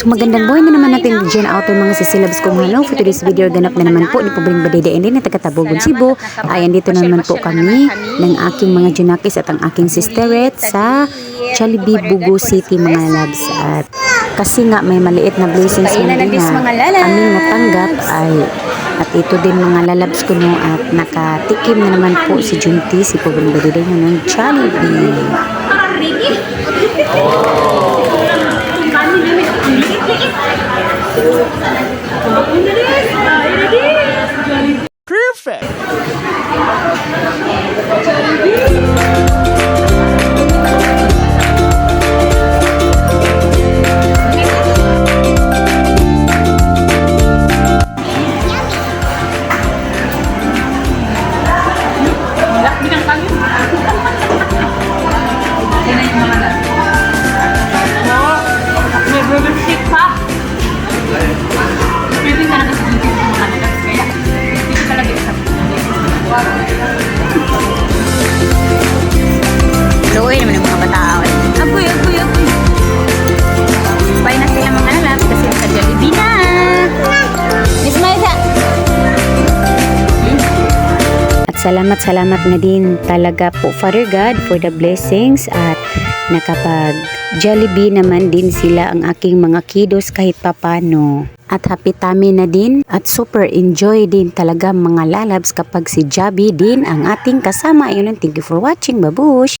So magandang buhay na naman natin dyan out yung mga sisilabs kong hello. For today's video, ganap na naman po ni Pabring Badida and din na taga-Tabogon Cebu. Ayan, dito na naman po kami ng aking mga junakis at ang aking sisteret sa Jollibee, Bugo City mga labs. At kasi nga may maliit na blessings Kailan na aming natanggap ay at ito din mga lalabs ko no at nakatikim na naman po si Junti, si Pabring Badida ng Jollibee. Perfect. Salamat salamat na din talaga po Father God for the blessings at nakapag Jollibee naman din sila ang aking mga kiddos kahit papano. At happy tummy na din at super enjoy din talaga mga lalabs kapag si Jabi din ang ating kasama. Ayun thank you for watching. Babush!